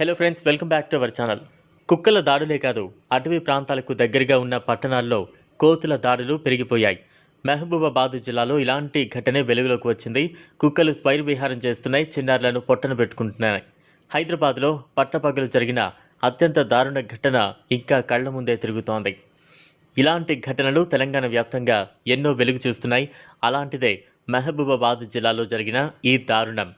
Hello friends welcome back to our channel కుక్కల దాడులే కాదు అటవీ ప్రాంతాలకు దగ్గరగా ఉన్న పట్టణాల్లో కోతుల దాడులు పెరిగిపోయాయి. మహబూబాబాద్ జిల్లాలో ఇలాంటి ఘటనే వెలుగులోకి వచ్చింది. కుక్కలు స్వైర్ విహారం చేస్తున్నాయి చిన్నారులను పొట్టన పెట్టుకుంటున్నాయి. హైదరాబాద్లో పట్టపగలు జరిగిన అత్యంత దారుణ ఘటన ఇంకా కళ్ళ ముందే తిరుగుతోంది. ఇలాంటి ఘటనలు తెలంగాణ వ్యాప్తంగా ఎన్నో వెలుగు చూస్తున్నాయి. అలాంటిదే మహబూబాబాద్ జిల్లాలో జరిగిన ఈ దారుణం.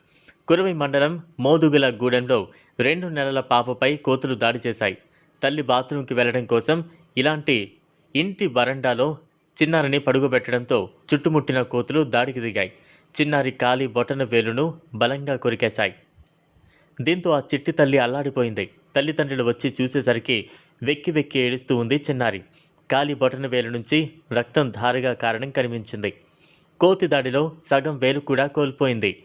కురవి మండలం మోదుగుల గూడెంలో రెండు నెలల పాపపై కోతులు దాడి చేశాయి. తల్లి బాత్రూంకి వెళ్ళడం కోసం ఇలాంటి ఇంటి వరండాలో చిన్నారిని పడుగుపెట్టడంతో చుట్టుముట్టిన కోతులు దాడికి దిగాయి. చిన్నారి కాలి బొటన వేలును బలంగా కొరికేశాయి. దీంతో ఆ చిట్టి తల్లి అల్లాడిపోయింది. తల్లిదండ్రులు వచ్చి చూసేసరికి వెక్కి వెక్కి ఏడుస్తూ ఉంది చిన్నారి. కాలి బొటన వేలు నుంచి రక్తం ధారగా కారణం కనిపించింది. కోతి దాడిలో సగం వేలు కూడా కోల్పోయింది.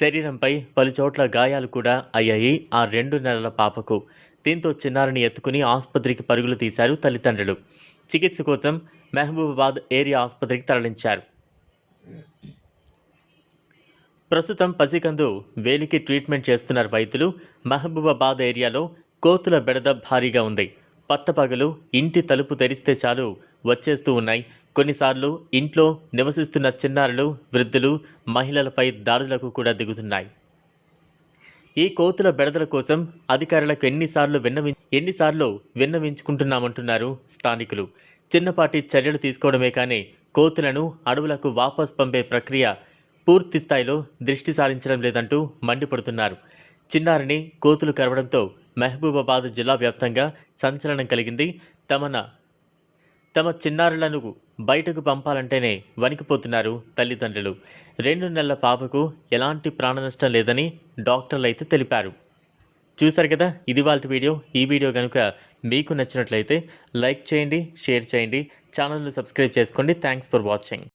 శరీరంపై పలుచోట్ల గాయాలు కూడా అయ్యాయి. ఆ రెండు నెలల పాపకు దీంతో చిన్నారిని ఎత్తుకుని ఆసుపత్రికి పరుగులు తీశారు తల్లిదండ్రులు. చికిత్స కోసం మహబూబాబాద్ ఏరియా ఆసుపత్రికి తరలించారు. ప్రస్తుతం పసికందు వేలికి ట్రీట్మెంట్ చేస్తున్నారు వైద్యులు. మహబూబాబాద్ ఏరియాలో కోతుల బెడద భారీగా ఉంది. పట్టపగలు ఇంటి తలుపు తెరిస్తే చాలు వచ్చేస్తూ ఉన్నాయి. కొన్నిసార్లు ఇంట్లో నివసిస్తున్న చిన్నారులు వృద్ధులు మహిళలపై దాడులకు కూడా దిగుతున్నాయి. ఈ కోతుల బెడదల కోసం అధికారులకు ఎన్నిసార్లు విన్నవి ఎన్నిసార్లు విన్నవించుకుంటున్నామంటున్నారు స్థానికులు. చిన్నపాటి చర్యలు తీసుకోవడమే కానీ కోతులను అడవులకు వాపస్ పంపే ప్రక్రియ పూర్తి స్థాయిలో దృష్టి సారించడం లేదంటూ మండిపడుతున్నారు. చిన్నారిని కోతులు కరవడంతో మహబూబాబాద్ జిల్లా వ్యాప్తంగా సంచలనం కలిగింది. తమన తమ చిన్నారులను బయటకు పంపాలంటేనే వణికిపోతున్నారు తల్లిదండ్రులు. రెండు నెలల పాపకు ఎలాంటి ప్రాణ నష్టం లేదని డాక్టర్లు అయితే తెలిపారు. చూశారు కదా ఇది వాళ్ళ వీడియో. ఈ వీడియో కనుక మీకు నచ్చినట్లయితే లైక్ చేయండి షేర్ చేయండి. ఛానల్ను సబ్స్క్రైబ్ చేసుకోండి. Thanks for watching.